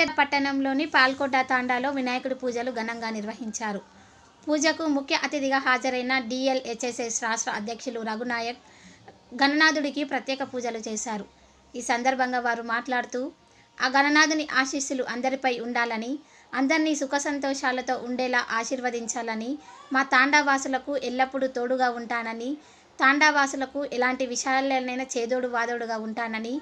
మంచిర్యాల పట్టణంలోని పాల్కోట తాండాలో వినాయకుడి పూజలు ఘనంగా నిర్వహించారు. పూజకు ముఖ్య అతిథిగా హాజరైన డిఎల్హెచ్ఎస్ఎస్ రాష్ట్ర అధ్యక్షులు రఘునాయక్ గణనాథుడికి ప్రత్యేక పూజలు చేశారు. ఈ సందర్భంగా వారు మాట్లాడుతూ ఆ గణనాథుని ఆశీస్సులు అందరిపై ఉండాలని అందరినీ సుఖ సంతోషాలతో ఉండేలా ఆశీర్వదించాలని మా తాండావాసులకు ఎల్లప్పుడూ తోడుగా ఉంటానని తాండావాసులకు ఎలాంటి విషయాలైనా చేదోడు వాదోడుగా ఉంటానని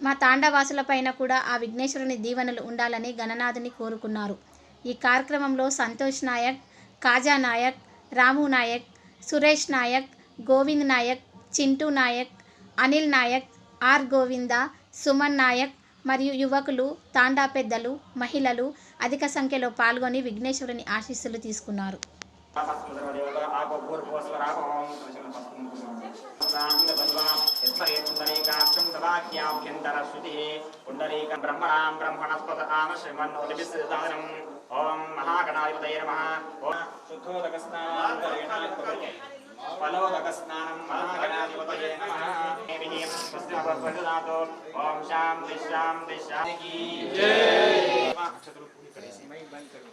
మా తాండవాసులపైన కూడా ఆ విఘ్నేశ్వరుని దీవెనలు ఉండాలని గణనాథుని కోరుకున్నారు. ఈ కార్యక్రమంలో సంతోష్ నాయక్ కాజా నాయక్ రాము నాయక్ సురేష్ నాయక్ గోవింద్ నాయక్ చింటూ నాయక్ అనిల్ నాయక్ ఆర్ గోవింద సుమన్ నాయక్ మరియు యువకులు తాండా పెద్దలు మహిళలు అధిక సంఖ్యలో పాల్గొని విఘ్నేశ్వరుని ఆశీస్సులు తీసుకున్నారు. वाक्याख्यन्तरश्रुतिः पुण्डरीकं ब्रह्मणां ब्रह्मणस्पत आम श्रीमन्नोदिभिस्दानम् ॐ महागणाधिपतये नमः ॐ शुद्धोदकस्नानं फलोदकस्नानं महागणाधिपतये नमः देवीं स्वस्तिमप्रददातु ॐ शां दिशां दिशां की जय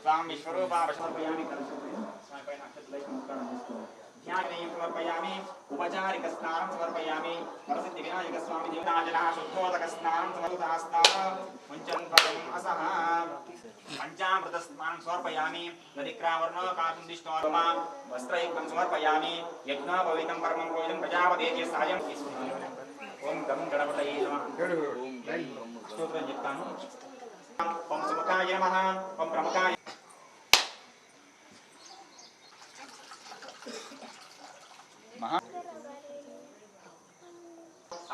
स्वामी विश्वरूपा वशर्पयामि करोतु स्वामी पैना अक्षत लाइक मुक्तान ध्यान नहीं ఉపచారిక స్నానం సమర్పయామి వరసిద్ధి వినాయక స్వామి దేవతాజన శుద్ధోదక స్నానం సమృతాస్తాన ముంచన్ పదం అసహ పంచామృత స్నానం సమర్పయామి నదిక్రావర్ణో కాకం దిష్టోర్మ వస్త్రయుక్తం సమర్పయామి యజ్ఞోపవీతం పరమం పూజం ప్రజాపతి సాయం ఓం గం గణపతయే నమః స్తోత్రం చెప్తాను ఓం సుముఖాయ నమః ఓం ప్రముఖాయ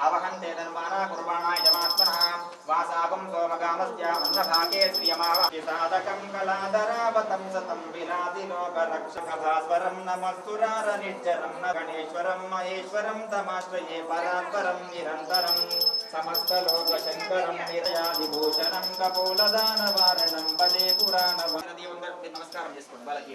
आवहन्ते धर्माणा कुर्बाणाय जमात्मनः वासापं सोमगामस्य अन्नभागे श्रियमावाति साधकं कलाधरावतं सतं विरादिलोकरक्षकभास्वरं नमस्तुरारनिर्जरं न गणेश्वरं महेश्वरं तमाश्रये परात्परं निरन्तरं समस्तलोकशङ्करं निरयादिभूषणं कपोलदानवारणं बले पुराणं నమస్కారం చేసుకోండి వాళ్ళకి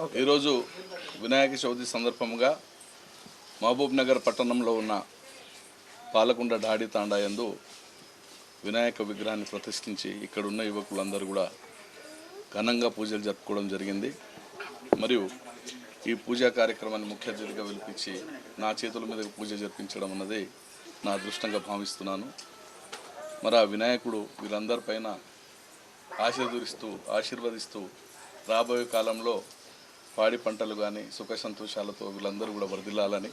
ఈరోజు వినాయక చవితి సందర్భంగా మహబూబ్ నగర్ పట్టణంలో ఉన్న పాలకొండ డాడి తాండాయందు వినాయక విగ్రహాన్ని ప్రతిష్ఠించి ఇక్కడున్న యువకులందరూ కూడా ఘనంగా పూజలు జరుపుకోవడం జరిగింది. మరియు ఈ పూజా కార్యక్రమాన్ని ముఖ్య అతిథిగా పిలిపించి నా చేతుల మీద పూజ జరిపించడం అన్నది నా అదృష్టంగా భావిస్తున్నాను. మరి ఆ వినాయకుడు వీరందరిపైన ఆశీర్వదిస్తూ ఆశీర్వదిస్తూ రాబోయే కాలంలో పాడి పంటలు కానీ సుఖ సంతోషాలతో వీళ్ళందరూ కూడా వర్ధిల్లాలని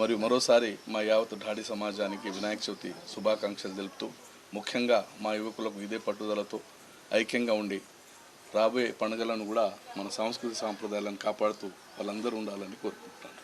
మరియు మరోసారి మా యావత్ ఢాడి సమాజానికి వినాయక చవితి శుభాకాంక్షలు తెలుపుతూ ముఖ్యంగా మా యువకులకు ఇదే పట్టుదలతో ఐక్యంగా ఉండి రాబోయే పండుగలను కూడా మన సాంస్కృతిక సాంప్రదాయాలను కాపాడుతూ వాళ్ళందరూ ఉండాలని కోరుకుంటున్నాను.